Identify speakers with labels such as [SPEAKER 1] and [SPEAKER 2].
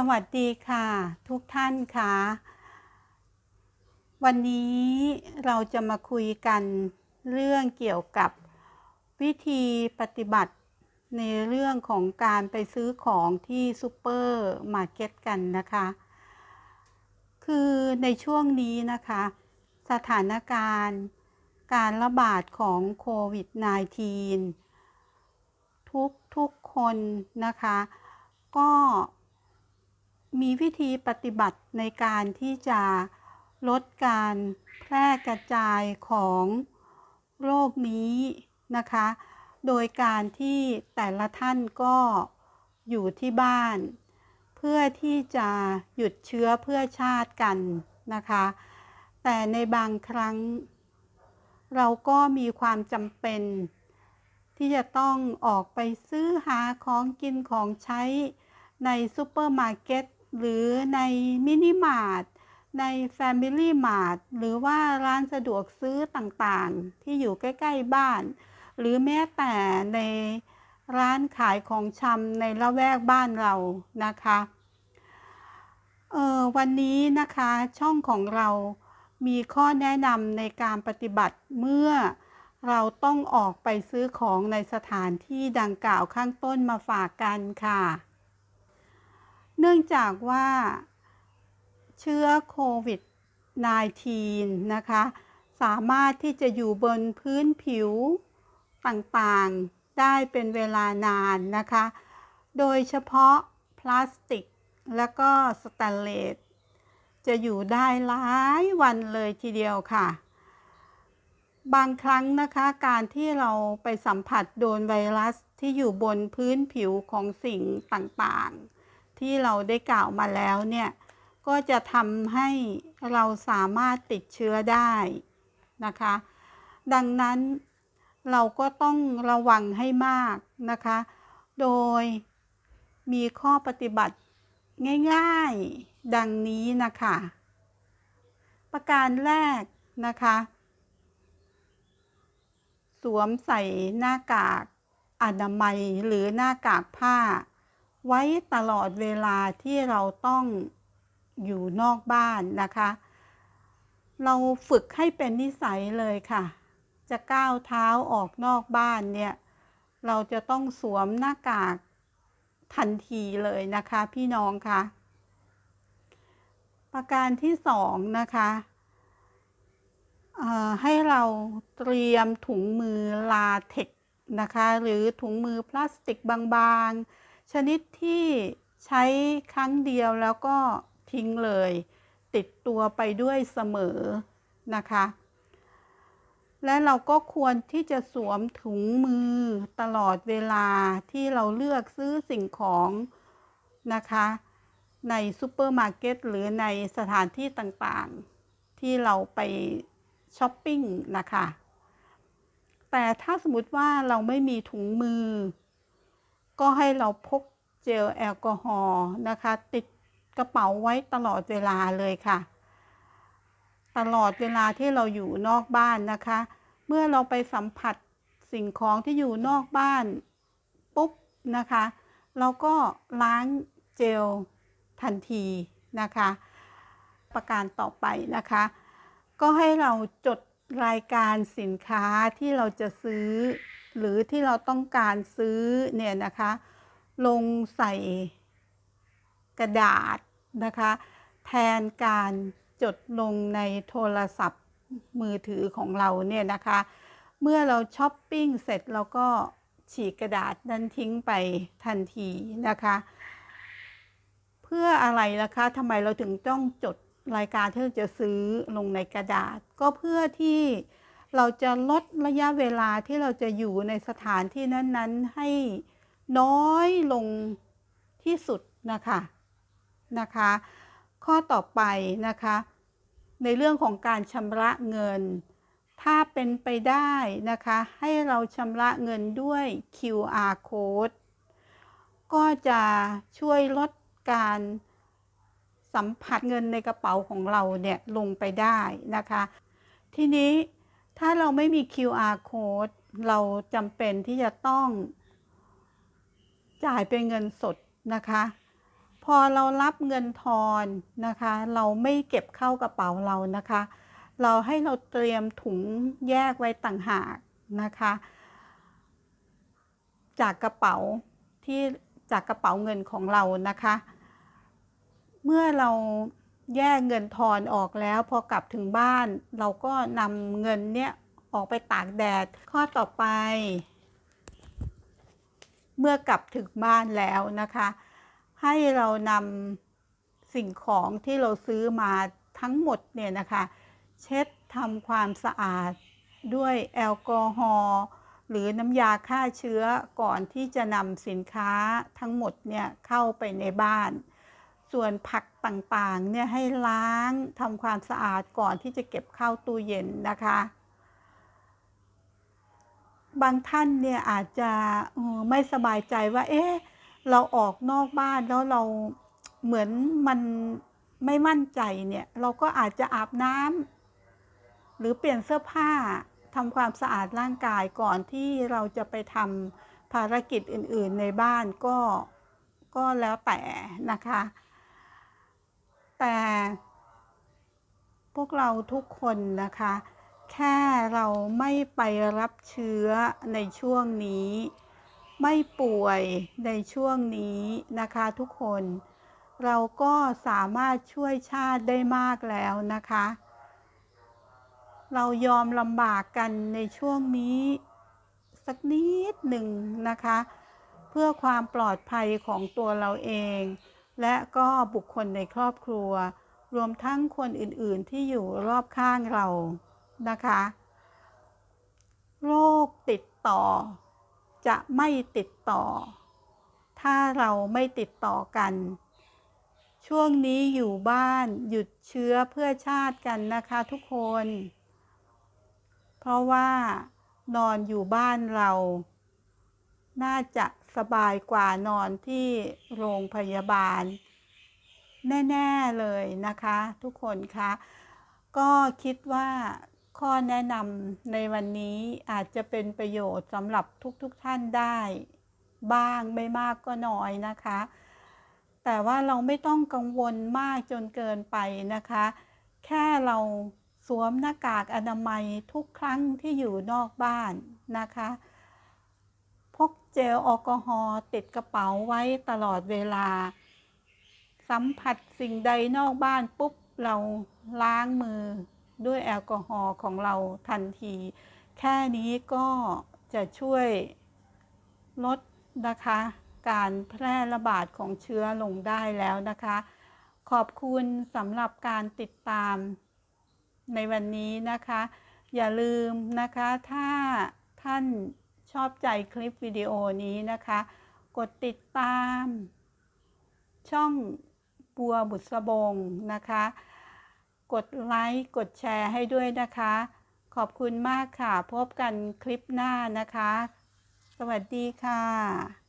[SPEAKER 1] สวัสดีค่ะ ทุกท่านค่ะ วันนี้เราจะมาคุยกันเรื่องเกี่ยวกับวิธีปฏิบัติในเรื่องของการไปซื้อของที่ซูเปอร์มาร์เก็ตกันนะคะ คือในช่วงนี้นะคะ สถานการณ์การระบาดของโควิด -19 ทุกทุกคนนะคะ ก็ มีวิธีปฏิบัติในการที่จะลดการแพร่กระจายของโรคนี้นะคะ โดยการที่แต่ละท่านก็อยู่ที่บ้าน เพื่อที่จะหยุดเชื้อเพื่อชาติกันนะคะ แต่ในบางครั้ง เราก็มีความจำเป็น ที่จะต้องออกไปซื้อหาของกินของใช้ในซูเปอร์มาร์เก็ต หรือในมินิมาร์ทใน Family Mart หรือว่าร้านสะดวกซื้อต่างๆ ที่อยู่ใกล้ ๆ บ้าน หรือแม้แต่ในร้านขายของชำในละแวกบ้านเรานะคะเออวันนี้นะคะช่องของเรามีข้อแนะนำในการปฏิบัติเมื่อเราต้องออกไปซื้อของในสถานที่ดังกล่าวข้างต้นมาฝากกันค่ะ เนื่องจากว่าเชื้อโควิด -19 นะคะ สามารถที่จะอยู่บนพื้นผิวต่างๆ ได้เป็นเวลานานนะคะ โดยเฉพาะพลาสติกและก็สแตนเลสจะอยู่ได้หลายวันเลยทีเดียวค่ะ บางครั้งนะคะการที่เราไปสัมผัสโดนไวรัสที่อยู่บนพื้นผิวของสิ่งต่างๆ ที่เราได้กล่าวมาแล้วเนี่ยก็จะทำให้เราสามารถติดเชื้อได้นะคะ ดังนั้นเราก็ต้องระวังให้มากนะคะ โดยมีข้อปฏิบัติง่ายๆดังนี้นะคะ ประการแรกนะคะ สวมใส่หน้ากากอนามัยหรือหน้ากากผ้า ไว้ตลอดเวลาที่เราต้องอยู่นอกบ้านนะคะ เราฝึกให้เป็นนิสัยเลยค่ะ จะก้าวเท้าออกนอกบ้านเนี่ย เราจะต้องสวมหน้ากากทันทีเลยนะคะพี่น้องคะประการที่สองนะคะให้เราเตรียมถุงมือลาเทกนะคะ หรือถุงมือพลาสติกบางๆ ชนิดที่ใช้ครั้งเดียวแล้วก็ทิ้งเลย ติดตัวไปด้วยเสมอนะคะ และเราก็ควรที่จะสวมถุงมือตลอดเวลาที่เราเลือกซื้อสิ่งของนะคะ ในซูเปอร์มาร์เก็ตหรือในสถานที่ต่างๆ ที่เราไปช้อปปิ้งนะคะ แต่ถ้าสมมติว่าเราไม่มีถุงมือ ก็ให้เราพกเจลแอลกอฮอล์นะคะ ติดกระเป๋าไว้ตลอดเวลาเลยค่ะ ตลอดเวลาที่เราอยู่นอกบ้านนะคะ เมื่อเราไปสัมผัสสิ่งของที่อยู่นอกบ้านปุ๊บนะคะ เราก็ล้างเจลทันทีนะคะ ประการต่อไปนะคะ ก็ให้เราจดรายการสินค้าที่เราจะซื้อ หรือที่เราต้องการซื้อเนี่ยนะคะ ลงใส่กระดาษนะคะ แทนการจดลงในโทรศัพท์มือถือของเราเนี่ยนะคะ เมื่อเราช้อปปิ้งเสร็จเราก็ฉีกกระดาษนั้นทิ้งไปทันทีนะคะ เพื่ออะไรนะคะทำไมเราถึงต้องจดรายการที่เราจะซื้อลงในกระดาษ ก็เพื่อที่ เราจะลดระยะเวลาที่เราจะอยู่ในสถานที่นั้น ๆ ให้น้อยลงที่สุดนะคะนะคะ ข้อต่อไปนะคะ ในเรื่องของการชำระเงิน ถ้าเป็นไปได้นะคะ ให้เราชำระเงินด้วย QR code ก็จะช่วยลดการสัมผัสเงินในกระเป๋าของเราเนี่ยลงไปได้นะคะ ทีนี้ ถ้าเราไม่มี QR code เราจำเป็นที่จะต้องจ่ายเป็นเงินสดนะคะ พอเรารับเงินทอนนะคะ เราไม่เก็บเข้ากระเป๋าเรานะคะ เราให้เราเตรียมถุงแยกไว้ต่างหากนะคะ จากกระเป๋าที่จากกระเป๋าเงินของเรานะคะ เมื่อเรา แยกเงินทอนออกแล้ว พอกลับถึงบ้าน เราก็นำเงินเนี่ยออกไปตากแดด ข้อต่อไป เมื่อกลับถึงบ้านแล้วนะคะ ให้เรานำสิ่งของที่เราซื้อมาทั้งหมดเนี่ยนะคะ เช็ดทำความสะอาดด้วยแอลกอฮอล์หรือน้ำยาฆ่าเชื้อก่อนที่จะนำสินค้าทั้งหมดเนี่ยเข้าไปในบ้าน ส่วนผัก ต่างๆเนี่ยให้ล้างทำความสะอาดก่อนที่จะเก็บเข้าตู้เย็นนะคะ บางท่านเนี่ยอาจจะไม่สบายใจว่า เอ๊ะเราออกนอกบ้านแล้วเราเหมือนมันไม่มั่นใจเนี่ย เราก็อาจจะอาบน้ำหรือเปลี่ยนเสื้อผ้าทำความสะอาดร่างกายก่อนที่เราจะไปทำภารกิจอื่นๆในบ้านก็ก็แล้วแต่นะคะ แต่พวกเราทุกคนนะคะ แค่เราไม่ไปรับเชื้อในช่วงนี้ ไม่ป่วยในช่วงนี้นะคะทุกคน เราก็สามารถช่วยชาติได้มากแล้วนะคะ เรายอมลำบากกันในช่วงนี้สักนิดหนึ่งนะคะ เพื่อความปลอดภัยของตัวเราเอง และก็บุคคลในครอบครัว รวมทั้งคนอื่นๆที่อยู่รอบข้างเรานะคะ โรคติดต่อ จะไม่ติดต่อ ถ้าเราไม่ติดต่อกัน ช่วงนี้อยู่บ้านหยุดเชื้อเพื่อชาติกันนะคะทุกคน เพราะว่านอนอยู่บ้านเรา น่าจะ สบายกว่านอนที่โรงพยาบาล แน่ ๆ เลยนะคะ ทุกคนคะก็คิดว่าข้อแนะนำในวันนี้อาจจะเป็นประโยชน์สำหรับทุกๆทท่านได้ บ้างไม่มากก็น้อยนะคะ แต่ว่าเราไม่ต้องกังวลมากจนเกินไปนะคะ แค่เราสวมหน้ากากอนามัยทุกครั้งที่อยู่นอกบ้านนะคะ พกเจลแอลกอฮอล์ติดกระเป๋าไว้ตลอดเวลา สัมผัสสิ่งใดนอกบ้านปุ๊บเราล้างมือด้วยแอลกอฮอล์ของเราทันที แค่นี้ก็จะช่วยลดนะคะ การแพร่ระบาดของเชื้อลงได้แล้วนะคะ ขอบคุณสำหรับการติดตามในวันนี้นะคะ อย่าลืมนะคะถ้าท่าน ชอบใจคลิปวิดีโอนี้นะคะ กดติดตาม ช่องบัวบุษบงนะคะ กดไลค์กดแชร์ให้ด้วยนะคะ ขอบคุณมากค่ะ พบกันคลิปหน้านะคะ สวัสดีค่ะ